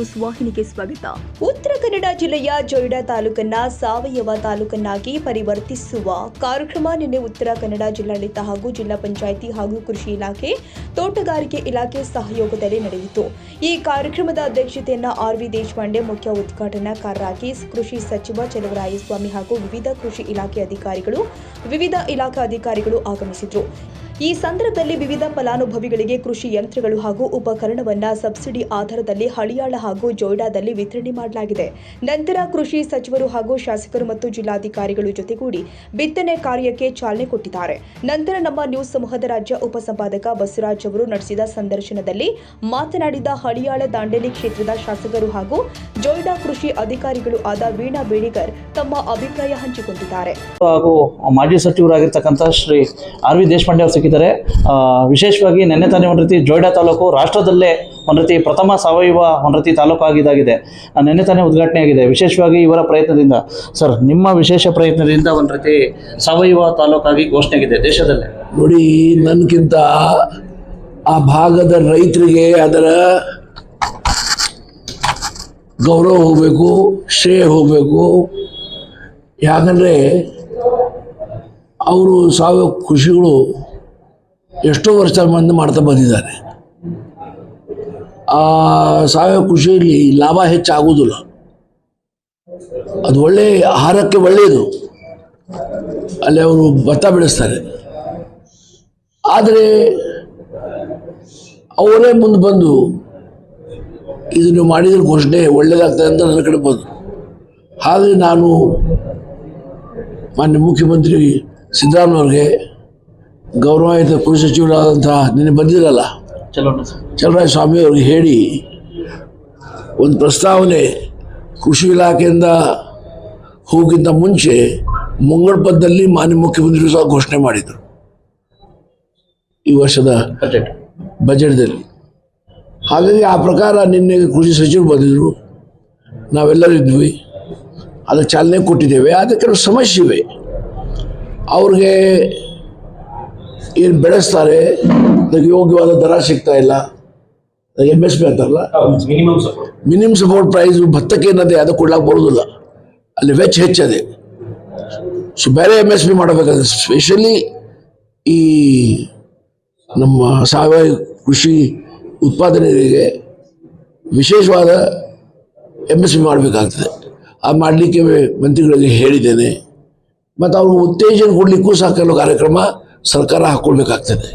News ವಾಹಿನಿಗೆ ಸ್ವಾಗತ. ಉತ್ತರ ಕನ್ನಡ ಜಿಲ್ಲೆಯ ಜೊಯ್ಡಾ ತಾಲೂಕನ್ನ ಸಾವಯವ ತಾಲೂಕನ್ನಾಗಿ ಪರಿವರ್ತಿಸುವ ಕಾರ್ಯಕ್ರಮ ನಿನ್ನೆ ಉತ್ತರ ಕನ್ನಡ ಜಿಲ್ಲಾಡಳಿತ ಹಾಗೂ ಜಿಲ್ಲಾ ಪಂಚಾಯಿತಿ ಹಾಗೂ ಕೃಷಿ ಇಲಾಖೆ, ತೋಟಗಾರಿಕೆ ಇಲಾಖೆ ಸಹಯೋಗದಲ್ಲಿ ನಡೆಯಿತು. ಈ ಕಾರ್ಯಕ್ರಮದ ಅಧ್ಯಕ್ಷತೆಯನ್ನ ಆರ್ ವಿ ದೇಶಪಾಂಡೆ ಮುಖ್ಯ ಉದ್ಘಾಟನಾಕಾರರಾಗಿ ಕೃಷಿ ಸಚಿವ ಚಲುವರಾಯಸ್ವಾಮಿ ಹಾಗೂ ವಿವಿಧ ಕೃಷಿ ಇಲಾಖೆ ಅಧಿಕಾರಿಗಳು, ವಿವಿಧ ಇಲಾಖಾ ಅಧಿಕಾರಿಗಳು ಆಗಮಿಸಿದ್ರು. ಈ ಸಂದರ್ಭದಲ್ಲಿ ವಿವಿಧ ಫಲಾನುಭವಿಗಳಿಗೆ ಕೃಷಿ ಯಂತ್ರಗಳು ಹಾಗೂ ಉಪಕರಣವನ್ನ ಸಬ್ಸಿಡಿ ಆಧಾರದಲ್ಲಿ ಹಳಿಯಾಳ ಹಾಗೂ ಜೋಯ್ಡಾದಲ್ಲಿ ವಿತರಣೆ ಮಾಡಲಾಗಿದೆ. ನಂತರ ಕೃಷಿ ಸಚಿವರು ಹಾಗೂ ಶಾಸಕರು ಮತ್ತು ಜಿಲ್ಲಾಧಿಕಾರಿಗಳು ಜೊತೆಗೂಡಿ ಬಿತ್ತನೆ ಕಾರ್ಯಕ್ಕೆ ಚಾಲನೆ ಕೊಟ್ಟಿದ್ದಾರೆ. ನಂತರ ನಮ್ಮ ನ್ಯೂಸ್ ಸಮೂಹದ ರಾಜ್ಯ ಉಪಸಂಪಾದಕ ಬಸವರಾಜ್ ಅವರು ನಡೆಸಿದ ಸಂದರ್ಶನದಲ್ಲಿ ಮಾತನಾಡಿದ ಹಳಿಯಾಳ ದಾಂಡೇಲಿ ಕ್ಷೇತ್ರದ ಶಾಸಕರು ಹಾಗೂ ಜೋಯ್ಡಾ ಕೃಷಿ ಅಧಿಕಾರಿಗಳು ಆದ ವೀಣಾ ಬೇಡಿಗರ್ ತಮ್ಮ ಅಭಿಪ್ರಾಯ ಹಂಚಿಕೊಂಡಿದ್ದಾರೆ. ಹಾಗೂ ಮಾಜಿ ಸಚಿವರಾಗಿರ್ತಕ್ಕಂಥ ಶ್ರೀ ಆರ್ ವಿ ದೇಶಪಾಂಡೆ ಅವರು ಆ, ವಿಶೇಷವಾಗಿ ನೆನ್ನೆ ತಾನೇ ಒಂದು ರೀತಿ ಜೋಯ್ಡಾ ತಾಲೂಕು ರಾಷ್ಟ್ರದಲ್ಲೇ ಒಂದು ರೀತಿ ಪ್ರಥಮ ಸಾವಯವ ಒಂದು ರೀತಿ ತಾಲೂಕು ಆಗಿದಾಗಿದೆ. ನೆನ್ನೆ ತಾನೇ ಉದ್ಘಾಟನೆ ಆಗಿದೆ. ವಿಶೇಷವಾಗಿ ಇವರ ಪ್ರಯತ್ನದಿಂದ ಸರ್ ನಿಮ್ಮ ವಿಶೇಷ ಪ್ರಯತ್ನದಿಂದ ಒಂದು ರೀತಿ ಸಾವಯವ ತಾಲೂಕಾಗಿ ಘೋಷಣೆ ಆಗಿದೆ ದೇಶದಲ್ಲೇ. ನೋಡಿ ನನಗಿಂತ ಆ ಭಾಗದ ರೈತರಿಗೆ ಅದರ ಗೌರವ ಹೋಗಬೇಕು ಶ್ರೇಯ ಹೋಗಬೇಕು. ಯಾಕಂದರೆ ಅವರು ಸಾವಯವ ಕೃಷಿಗಳು ಎಷ್ಟೋ ವರ್ಷ ಮಂದಿ ಮಾಡ್ತಾ ಬಂದಿದ್ದಾರೆ. ಆ, ಸಾವಯವ ಕೃಷಿಯಲ್ಲಿ ಲಾಭ ಹೆಚ್ಚಾಗುವುದಿಲ್ಲ. ಅದು ಒಳ್ಳೆ ಆಹಾರಕ್ಕೆ ಒಳ್ಳೆಯದು. ಅಲ್ಲಿ ಅವರು ಭತ್ತ ಬೆಳೆಸ್ತಾರೆ. ಆದರೆ ಅವರೇ ಮುಂದೆ ಬಂದು ಇದು ನೀವು ಮಾಡಿದ್ರೆ ಘೋಷಣೆ ಒಳ್ಳೇದಾಗ್ತದೆ ಅಂತ ನನ್ನ ಕಡೆ ಬಂದು. ಹಾಗೆ ನಾನು ಮಾನ್ಯ ಮುಖ್ಯಮಂತ್ರಿ ಸಿದ್ದರಾಮಯ್ಯವ್ರಿಗೆ ಗೌರವಾನ್ವಿತ ಕೃಷಿ ಸಚಿವರಾದಂತಹ ನಿನ್ನೆ ಬಂದಿರಲ್ಲ ಚಲೋ ಚಲರಾಯ ಸ್ವಾಮಿ ಅವ್ರಿಗೆ ಹೇಳಿ ಒಂದು ಪ್ರಸ್ತಾವನೆ ಕೃಷಿ ಇಲಾಖೆಯಿಂದ ಹೋಗಿಂತ ಮುಂಚೆ ಮುಂಗಡಪದಲ್ಲಿ ಮಾನ್ಯ ಮುಖ್ಯಮಂತ್ರಿ ಸಹ ಘೋಷಣೆ ಮಾಡಿದರು. ಈ ವರ್ಷದ ಬಜೆಟ್ ಬಜೆಟ್ದಲ್ಲಿ ಹಾಗಾಗಿ ಆ ಪ್ರಕಾರ ನಿನ್ನೆ ಕೃಷಿ ಸಚಿವರು ಬಂದಿದ್ದರು ನಾವೆಲ್ಲರೂ ಇದ್ವಿ. ಅದಕ್ಕೆ ಚಾಲನೆ ಕೊಟ್ಟಿದ್ದೇವೆ. ಅದಕ್ಕೆ ಕೆಲವು ಸಮಸ್ಯೆ ಇವೆ. ಅವ್ರಿಗೆ ಏನು ಬೆಳೆಸ್ತಾರೆ? ಅದಕ್ಕೆ ಯೋಗ್ಯವಾದ ದರ ಸಿಗ್ತಾ ಇಲ್ಲ. ಎಂ ಎಸ್ ಪಿ ಅಂತಾರಲ್ಲ? ಮಿನಿಮಮ್ ಸಪೋರ್ಟ್ ಪ್ರೈಸ್ ಭತ್ತಕ್ಕೆ ಏನದೆ ಅದು ಕೊಡ್ಲಾಕ್ ಬರೋದಿಲ್ಲ. ಅಲ್ಲಿ ವೆಚ್ಚ ಹೆಚ್ಚದೆ. ಸೊ ಬೇರೆ ಎಂ ಎಸ್ ಪಿ ಮಾಡಬೇಕಾದ್ರೆ ಸ್ಪೆಷಲಿ ಈ ನಮ್ಮ ಸಾವಯವ ಕೃಷಿ ಉತ್ಪಾದನೆಗೆ ವಿಶೇಷವಾದ ಎಂ ಎಸ್ ಪಿ ಮಾಡಬೇಕಾಗ್ತದೆ. ಆ ಮಾಡಲಿಕ್ಕೆ ಮಂತ್ರಿಗಳಿಗೆ ಹೇಳಿದ್ದೇನೆ. ಮತ್ತು ಅವ್ರಿಗೆ ಉತ್ತೇಜನ ಕೊಡಲಿಕ್ಕೂ ಸಹ ಕೆಲವು ಕಾರ್ಯಕ್ರಮ ಸರ್ಕಾರ ಹಾಕ್ಕೊಳ್ಬೇಕಾಗ್ತದೆ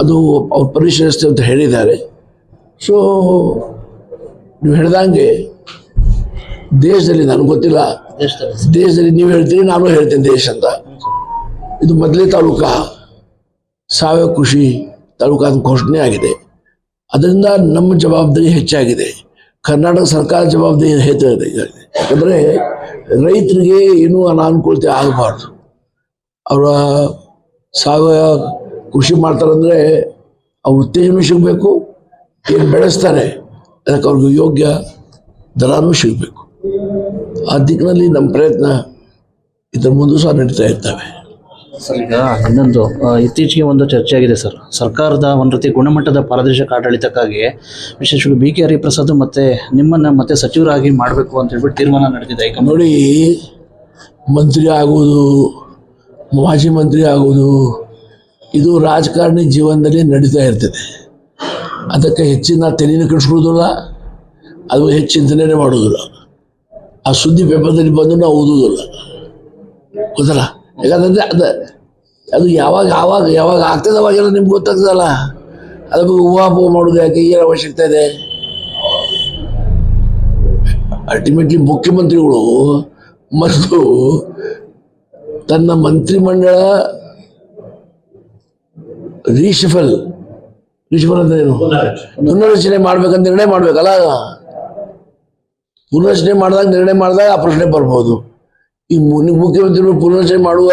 ಅದು ಅವ್ರು ಪರಿಶೀಲಿಸ್ತೇವೆ ಅಂತ ಹೇಳಿದ್ದಾರೆ. ಸೊ ನೀವು ಹೇಳ್ದಂಗೆ ದೇಶದಲ್ಲಿ ನನಗೆ ಗೊತ್ತಿಲ್ಲ. ದೇಶದಲ್ಲಿ ನೀವು ಹೇಳ್ತೀರಿ, ನಾನು ಹೇಳ್ತೇನೆ ದೇಶ ಅಂತ. ಇದು ಮೊದಲೇ ತಾಲೂಕಾ ಸಾವಯವ ಕೃಷಿ ತಾಲೂಕಾದ ಘೋಷಣೆ ಆಗಿದೆ. ಅದರಿಂದ ನಮ್ಮ ಜವಾಬ್ದಾರಿ ಹೆಚ್ಚಾಗಿದೆ. ಕರ್ನಾಟಕ ಸರ್ಕಾರ ಜವಾಬ್ದಾರಿ ಹೆಚ್ಚಾಗಿದೆ. ಯಾಕಂದರೆ ರೈತರಿಗೆ ಏನೂ ಅನಾನುಕೂಲತೆ ಆಗಬಾರ್ದು. ಅವರ ಸಾವಯವ ಕೃಷಿ ಮಾಡ್ತಾರಂದರೆ ಆ ಉತ್ತೇಜನೂ ಸಿಗಬೇಕು ಏನು ಬೆಳೆಸ್ತಾರೆ ಅದಕ್ಕೆ ಅವ್ರಿಗೆ ಯೋಗ್ಯ ದರನೂ ಸಿಗಬೇಕು. ಆ ದಿಕ್ಕಿನಲ್ಲಿ ನಮ್ಮ ಪ್ರಯತ್ನ ಇದರ ಮುಂದೆ ಸಹ ನಡೀತಾ ಇರ್ತವೆ. ಸರ್ ಈಗ ಇನ್ನೊಂದು ಇತ್ತೀಚೆಗೆ ಒಂದು ಚರ್ಚೆ ಆಗಿದೆ ಸರ್. ಸರ್ಕಾರದ ಒಂದು ರೀತಿ ಗುಣಮಟ್ಟದ ಪಾರದರ್ಶಕ ಆಡಳಿತಕ್ಕಾಗಿ ವಿಶೇಷವಾಗಿ ಬಿ ಕೆ ಹರಿಪ್ರಸಾದ್ ಮತ್ತೆ ನಿಮ್ಮನ್ನ ಮತ್ತೆ ಸಚಿವರಾಗಿ ಮಾಡಬೇಕು ಅಂತ ಹೇಳ್ಬಿಟ್ಟು ತೀರ್ಮಾನ ನಡೆದಿದೆ ಈಗ ನೋಡಿ ಮಂತ್ರಿ ಆಗುವುದು ಮಾಜಿ ಮಂತ್ರಿ ಆಗೋದು, ಇದು ರಾಜಕಾರಣಿ ಜೀವನದಲ್ಲಿ ನಡೀತಾ ಇರ್ತದೆ. ಅದಕ್ಕೆ ಹೆಚ್ಚಿನ ತಲೆನೂ ಕೆಡಿಸ್ಕೊಳ್ಳೋದಿಲ್ಲ ಅದು ಹೆಚ್ಚು ಚಿಂತನೆ ಮಾಡೋದಿಲ್ಲ. ಆ ಸುದ್ದಿ ಪೇಪರ್ದಲ್ಲಿ ಬಂದು ನಾವು ಓದೋದಿಲ್ಲ ಗೊತ್ತಲ್ಲ? ಯಾಕಂತಂದರೆ ಅದು ಅದು ಯಾವಾಗ ಯಾವಾಗ ಯಾವಾಗ ಆಗ್ತದೆ ಅವಾಗೆಲ್ಲ ನಿಮ್ಗೆ ಗೊತ್ತಾಗ್ತದಲ್ಲ? ಅದಕ್ಕೆ ಹೂವಾಪೋ ಮಾಡೋದು ಯಾಕೆ, ಏನು ಅವಶ್ಯಕತೆ ಇದೆ? ಅಲ್ಟಿಮೇಟ್ಲಿ ಮುಖ್ಯಮಂತ್ರಿಗಳು ಮತ್ತು ತನ್ನ ಮಂತ್ರಿಮಂಡಳ ರೀಶಫಲ್. ರೀಶಫಲ್ ಅಂದ್ರೆ ಏನು? ಪುನರ್ರಚನೆ ಮಾಡ್ಬೇಕಂತ ನಿರ್ಣಯ ಮಾಡ್ಬೇಕಲ್ಲ? ಪುನರ್ರಚನೆ ಮಾಡಿದಾಗ ನಿರ್ಣಯ ಮಾಡಿದಾಗ ಆ ಪ್ರಶ್ನೆ ಬರ್ಬೋದು. ಈ ಮುಖ್ಯಮಂತ್ರಿಗಳು ಪುನರ್ರಚನೆ ಮಾಡುವ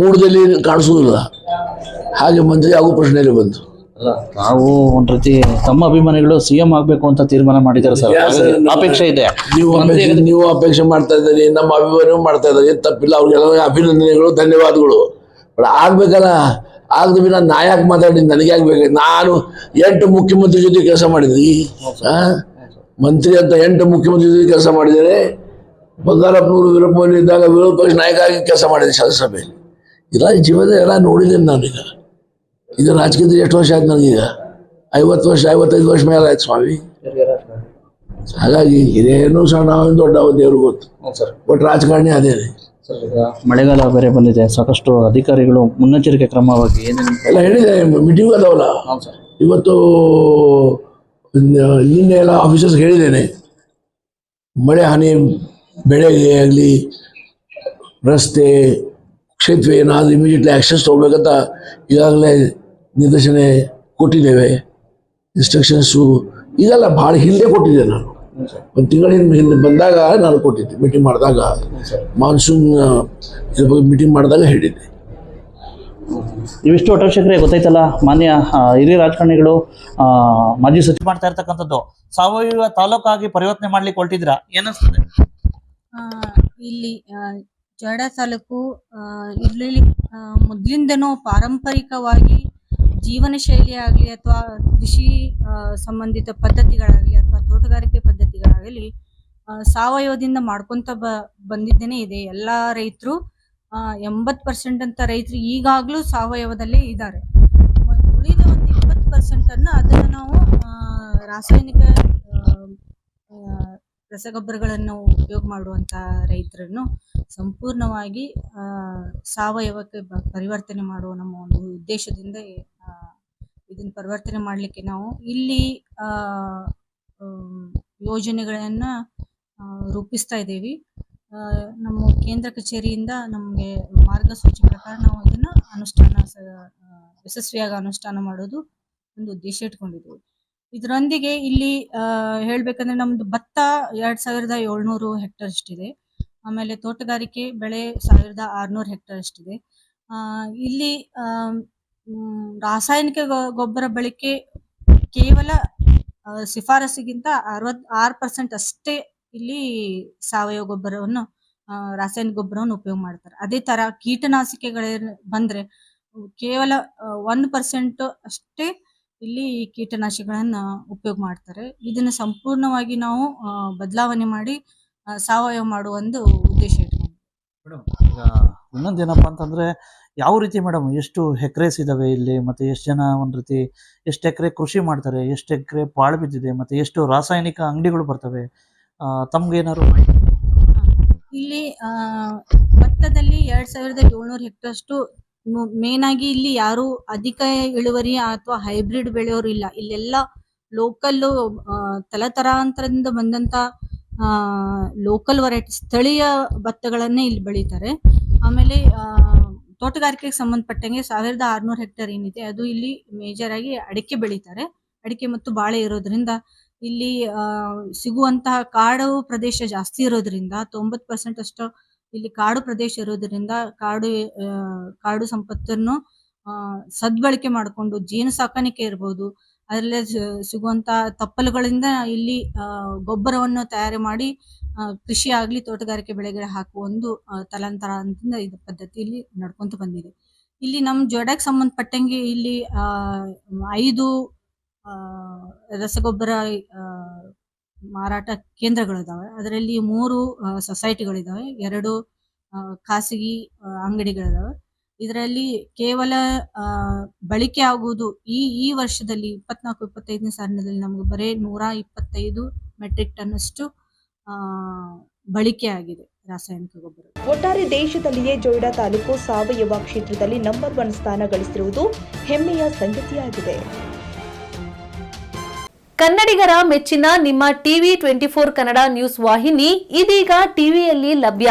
ಮೂಡದಲ್ಲಿ ಕಾಣಿಸೋದಿಲ್ಲ ಹಾಗೆ ಮಂತ್ರಿ ಆಗೋ ಪ್ರಶ್ನೆಯಲ್ಲಿ ಬಂತು. ಅಲ್ಲ? ಒಂದ್ ಒಂದು ರೀತಿ ತಮ್ಮ ಅಭಿಮಾನಿಗಳು ಸಿ ಎಂ ಆಗಬೇಕು ಅಂತ ತೀರ್ಮಾನ ಮಾಡಿದ್ದಾರೆ ಸರ್. ಅಪೇಕ್ಷೆ ಇದೆ. ನೀವು ಅಪೇಕ್ಷೆ ನೀವು ಅಪೇಕ್ಷೆ ಮಾಡ್ತಾ ಇದ್ದೀರಿ ನಮ್ಮ ಅಭಿಮಾನಿಗಳು ಮಾಡ್ತಾ ಇದ್ದಾರೆ. ಏನ್ ತಪ್ಪಿಲ್ಲ ಅವ್ರಿಗೆಲ್ಲ ಅಭಿನಂದನೆಗಳು ಧನ್ಯವಾದಗಳು. ಬಟ್ ಆಗ್ಬೇಕಲ್ಲ ಆಗದ ಬಿನ ನಾನು ನಾಯಕ್ ಮಾತಾಡಿ ನನಗೆ ಯಾಕೆ ಬೇಕು? ನಾನು ಎಂಟು ಮುಖ್ಯಮಂತ್ರಿ ಜೊತೆ ಕೆಲಸ ಮಾಡಿದ್ರಿ ಆ? ಮಂತ್ರಿ ಅಂತ ಎಂಟು ಮುಖ್ಯಮಂತ್ರಿ ಜೊತೆ ಕೆಲಸ ಮಾಡಿದರೆ ಬಂಗಾರಪ್ಪನವರು ಮೊಯ್ಲಿ ಇದ್ದಾಗ ವಿರೋಧ ಪಕ್ಷ ನಾಯಕ ಆಗಿ ಕೆಲಸ ಮಾಡಿದೆ ಶಾಸನಸಭೆಯಲ್ಲಿ ಇಲ್ಲ ಜೀವನ ಎಲ್ಲ ನೋಡಿದ್ದೇನೆ ನಾನೀಗ. ಇದು ರಾಜಕೀಯದಲ್ಲಿ ಎಷ್ಟು ವರ್ಷ ಆಯ್ತು ನನಗೀಗ ಐವತ್ತು ವರ್ಷ ಐವತ್ತೈದು ವರ್ಷ ಮೇಲೆ ಆಯ್ತು ಸ್ವಾಮಿ. ಹಾಗಾಗಿ ಹಿರಿಯೇನು ಸಣ್ಣ ದೊಡ್ಡ ದೇವ್ರಿಗೆ ಗೊತ್ತು. ಸರ್. ಬಟ್ ರಾಜಕಾರಣಿ ರೀ. ಮಳೆಗಾಲ ಬೇರೆ ಬಂದಿದೆ ಸಾಕಷ್ಟು ಅಧಿಕಾರಿಗಳು ಮುನ್ನೆಚ್ಚರಿಕೆ ಕ್ರಮವಾಗಿ ಏನೇನು ಎಲ್ಲ ಹೇಳಿದೆ ಮೀಟಿಂಗ್ ಅದಾವಲ್ಲ. ಇವತ್ತು ನಿನ್ನೆ ಎಲ್ಲ ಆಫೀಸರ್ಸ್ ಹೇಳಿದ್ದೇನೆ. ಮಳೆ ಹಾನಿ ಬೆಳೆಗೆ ಆಗಲಿ ರಸ್ತೆ ಕ್ಷೇತ್ರ ಏನಾದರೂ ಇಮಿಡಿಯೇಟ್ಲಿ ಆ್ಯಕ್ಷನ್ಸ್ ತೊಗೊಬೇಕಂತ ಈಗಾಗಲೇ ನಿರ್ದೇಶನ ಕೊಟ್ಟಿದ್ದೇವೆ ಇನ್ಸ್ಟ್ರಕ್ಷನ್ಸು ಇದೆಲ್ಲ ಭಾಳ ಹಿಂದೆ ಕೊಟ್ಟಿದ್ದೆ ನಾನು. ಒಂದು ತಿಂಗಳ ಹಿಂದೆ ಹಿಂದೆ ಬಂದಾಗ ನಾನು ಕೊಟ್ಟಿದ್ದೆ ಮೀಟಿಂಗ್ ಮಾಡಿದಾಗ. ಮಾನ್ಸೂನ್ ಇದ್ರ ಬಗ್ಗೆ ಮೀಟಿಂಗ್ ಮಾಡಿದಾಗ ಹೇಳಿದ್ದೆ. ಇವಿಷ್ಟು ಒಟ್ಟವಶ್ಯಕರೆ ಗೊತ್ತಾಯ್ತಲ್ಲ? ಮಾನ್ಯ ಹಿರಿಯ ರಾಜಕಾರಣಿಗಳು ಆ, ಮಾಜಿ ಸಚಿವ ಮಾಡ್ತಾ ಇರ್ತಕ್ಕಂಥದ್ದು ಸಾವಯವ ತಾಲೂಕಾಗಿ ಪರಿವರ್ತನೆ ಮಾಡ್ಲಿಕ್ಕೆ ಹೊರಟಿದ್ರ ಏನಿಸ್ತದೆ ಇಲ್ಲಿ ಜಡ ತಾಲೂಕು ಆ, ಇಲ್ಲಿ ಆ, ಮೊದ್ಲಿಂದನೂ ಪಾರಂಪರಿಕವಾಗಿ ಜೀವನ ಶೈಲಿ ಆಗಲಿ ಅಥವಾ ಕೃಷಿ ಸಂಬಂಧಿತ ಪದ್ಧತಿಗಳಾಗಲಿ ಅಥವಾ ತೋಟಗಾರಿಕೆ ಪದ್ಧತಿಗಳಾಗಲಿ ಸಾವಯವದಿಂದ ಮಾಡ್ಕೊಂತ ಬ, ಬಂದಿದ್ದೇನೆ ಇದೆ. ಎಲ್ಲ ರೈತರು ಎಂಬತ್ತು ಪರ್ಸೆಂಟ್ ಅಂತ ರೈತರು ಈಗಾಗಲೂ ಸಾವಯವದಲ್ಲೇ ಇದ್ದಾರೆ. ಉಳಿದ ಒಂದು ಇಪ್ಪತ್ತು ಪರ್ಸೆಂಟ್ ಅನ್ನ ಅದನ್ನು ನಾವು ರಾಸಾಯನಿಕ ರಸಗೊಬ್ಬರಗಳನ್ನು ಉಪಯೋಗ ಮಾಡುವಂತ ರೈತರನ್ನು ಸಂಪೂರ್ಣವಾಗಿ ಸಾವಯವಕ್ಕೆ ಪರಿವರ್ತನೆ ಮಾಡುವ ನಮ್ಮ ಒಂದು ಉದ್ದೇಶದಿಂದ ಇದನ್ನ ಪರಿವರ್ತನೆ ಮಾಡಲಿಕ್ಕೆ ನಾವು ಇಲ್ಲಿ ಆ, ಯೋಜನೆಗಳನ್ನ ರೂಪಿಸ್ತಾ ಇದ್ದೀವಿ. ನಮ್ಮ ಕೇಂದ್ರ ಕಚೇರಿಯಿಂದ ನಮಗೆ ಮಾರ್ಗಸೂಚಿ ಪ್ರಕಾರ ನಾವು ಇದನ್ನ ಅನುಷ್ಠಾನ ಯಶಸ್ವಿಯಾಗಿ ಅನುಷ್ಠಾನ ಮಾಡೋದು ಒಂದು ಉದ್ದೇಶ ಇಟ್ಕೊಂಡಿದ್ದೀವಿ. ಇದರೊಂದಿಗೆ ಇಲ್ಲಿ ಹೇಳಬೇಕಂದ್ರೆ ನಮ್ದು ಭತ್ತ ಎರಡ್ ಸಾವಿರದ ಏಳ್ನೂರು ಹೆಕ್ಟರ್ ಅಷ್ಟಿದೆ. ಆಮೇಲೆ ತೋಟಗಾರಿಕೆ ಬೆಳೆ ಸಾವಿರದ ಆರ್ನೂರು ಹೆಕ್ಟರ್ ಅಷ್ಟಿದೆ. ಇಲ್ಲಿ ರಾಸಾಯನಿಕ ಗೊಬ್ಬರ ಬಳಕೆ ಕೇವಲ ಶಿಫಾರಸಿಗಿಂತ ಅರವತ್, ಆರು ಪರ್ಸೆಂಟ್ ಅಷ್ಟೇ ಇಲ್ಲಿ ಸಾವಯವ ಗೊಬ್ಬರವನ್ನು ರಾಸಾಯನಿಕ ಗೊಬ್ಬರವನ್ನು ಉಪಯೋಗ ಮಾಡ್ತಾರೆ. ಅದೇ ತರ ಕೀಟನಾಶಕಗಳ ಬಂದ್ರೆ ಕೇವಲ ಒನ್ ಪರ್ಸೆಂಟ್ ಅಷ್ಟೇ ಇಲ್ಲಿ ಕೀಟನಾಶಕಗಳನ್ನ ಉಪಯೋಗ ಮಾಡ್ತಾರೆ. ಇದನ್ನ ಸಂಪೂರ್ಣವಾಗಿ ನಾವು ಬದಲಾವಣೆ ಮಾಡಿ ಸಾವಯವ ಮಾಡುವ ಒಂದು ಉದ್ದೇಶ ಮೇಡಮ್, ಈಗ ಇನ್ನೊಂದೇನಪ್ಪ ಅಂತಂದ್ರೆ ಯಾವ ರೀತಿ ಮೇಡಮ್ ಎಷ್ಟು ಎಕ್ರೇಸ್ ಇದಾವೆ ಇಲ್ಲಿ, ಮತ್ತೆ ಎಷ್ಟು ಜನ ಒಂದ್ ರೀತಿ ಎಷ್ಟು ಎಕರೆ ಕೃಷಿ ಮಾಡ್ತಾರೆ, ಎಷ್ಟು ಎಕರೆ ಪಾಳು ಬಿದ್ದಿದೆ, ಮತ್ತೆ ಎಷ್ಟು ರಾಸಾಯನಿಕ ಅಂಗಡಿಗಳು ಬರ್ತವೆ ತಮಗೇನಾದ್ರು ಮಾಹಿತಿ ಇಲ್ಲಿ ಭತ್ತದಲ್ಲಿ ಎರಡ್ ಸಾವಿರದ ಏಳ್ನೂರು ಹೆಕ್ಟರ್ಷ್ಟು ಮೇನ್ ಆಗಿ ಇಲ್ಲಿ ಯಾರು ಅಧಿಕ ಇಳುವರಿ ಅಥವಾ ಹೈಬ್ರಿಡ್ ಬೆಳೆಯೋರು ಇಲ್ಲ. ಇಲ್ಲೆಲ್ಲ ಲೋಕಲ್ ತಲತರಾಂತರದಿಂದ ಬಂದಂತ ಲೋಕಲ್ ವೆರೈಟಿ ಸ್ಥಳೀಯ ಭತ್ತಗಳನ್ನೇ ಇಲ್ಲಿ ಬೆಳೀತಾರೆ. ಆಮೇಲೆ ತೋಟಗಾರಿಕೆಗೆ ಸಂಬಂಧಪಟ್ಟಂಗೆ ಸಾವಿರದ ಆರ್ನೂರು ಹೆಕ್ಟರ್ ಏನಿದೆ, ಅದು ಇಲ್ಲಿ ಮೇಜರ್ ಆಗಿ ಅಡಿಕೆ ಬೆಳೀತಾರೆ. ಅಡಿಕೆ ಮತ್ತು ಬಾಳೆ ಇರೋದ್ರಿಂದ ಇಲ್ಲಿ ಸಿಗುವಂತಹ ಕಾಡು ಪ್ರದೇಶ ಜಾಸ್ತಿ ಇರೋದ್ರಿಂದ, ತೊಂಬತ್ತು ಪರ್ಸೆಂಟ್ ಅಷ್ಟು ಇಲ್ಲಿ ಕಾಡು ಪ್ರದೇಶ ಇರೋದ್ರಿಂದ ಕಾಡು ಕಾಡು ಸಂಪತ್ತನ್ನು ಸದ್ಬಳಕೆ ಮಾಡಿಕೊಂಡು ಜೇನು ಸಾಕಾಣಿಕೆ ಇರ್ಬೋದು. ಅದರಲ್ಲೇ ಸಿಗುವಂತ ತಪ್ಪಲುಗಳಿಂದ ಇಲ್ಲಿ ಗೊಬ್ಬರವನ್ನು ತಯಾರಿ ಮಾಡಿ ಕೃಷಿ ಆಗ್ಲಿ ತೋಟಗಾರಿಕೆ ಬೆಳೆಗೆ ಹಾಕುವ ಒಂದು ತಲಾಂತರ ಅಂತ ಇದು ಪದ್ಧತಿ ಇಲ್ಲಿ ನಡ್ಕೊಂತ ಬಂದಿದೆ. ಇಲ್ಲಿ ನಮ್ಮ ಜೋಡಕ್ಕೆ ಸಂಬಂಧಪಟ್ಟಂಗೆ ಇಲ್ಲಿ ಐದು ರಸಗೊಬ್ಬರ ಮಾರಾಟ ಕೇಂದ್ರಗಳಿದಾವೆ. ಅದರಲ್ಲಿ ಮೂರು ಸೊಸೈಟಿಗಳಿದಾವೆ. ಎರಡು ಖಾಸಗಿ ಅಂಗಡಿಗಳಿದಾವೆ. ಇದರಲ್ಲಿ ಕೇವಲ ಆ, ಬಳಕೆ ಆಗುವುದು ಈ ಈ ವರ್ಷದಲ್ಲಿ ಇಪ್ಪತ್ನಾಲ್ಕು ಇಪ್ಪತ್ತೈದನೇ ಸಾಲಿನಲ್ಲಿ ನಮಗೆ ಬರೀ ನೂರ ಇಪ್ಪತ್ತೈದು ಮೆಟ್ರಿಕ್ ಟನ್ ಅಷ್ಟು ಆ, ಬಳಕೆ ಆಗಿದೆ ರಾಸಾಯನಿಕ ಗೊಬ್ಬರ. ಒಟ್ಟಾರೆ ದೇಶದಲ್ಲಿಯೇ ಜೊಯ್ಡಾ ತಾಲೂಕು ಸಾವಯವ ಕ್ಷೇತ್ರದಲ್ಲಿ ನಂಬರ್ ಒನ್ ಸ್ಥಾನ ಗಳಿಸಿರುವುದು ಹೆಮ್ಮೆಯ ಸಂಗತಿಯಾಗಿದೆ. ಕನ್ನಡಿಗರ ಮೆಚ್ಚಿನ ನಿಮ್ಮ TV twenty four Kannada news ವಾಹಿನಿ ಇದೀಗ ಟಿವಿಯಲ್ಲಿ ಲಭ್ಯ.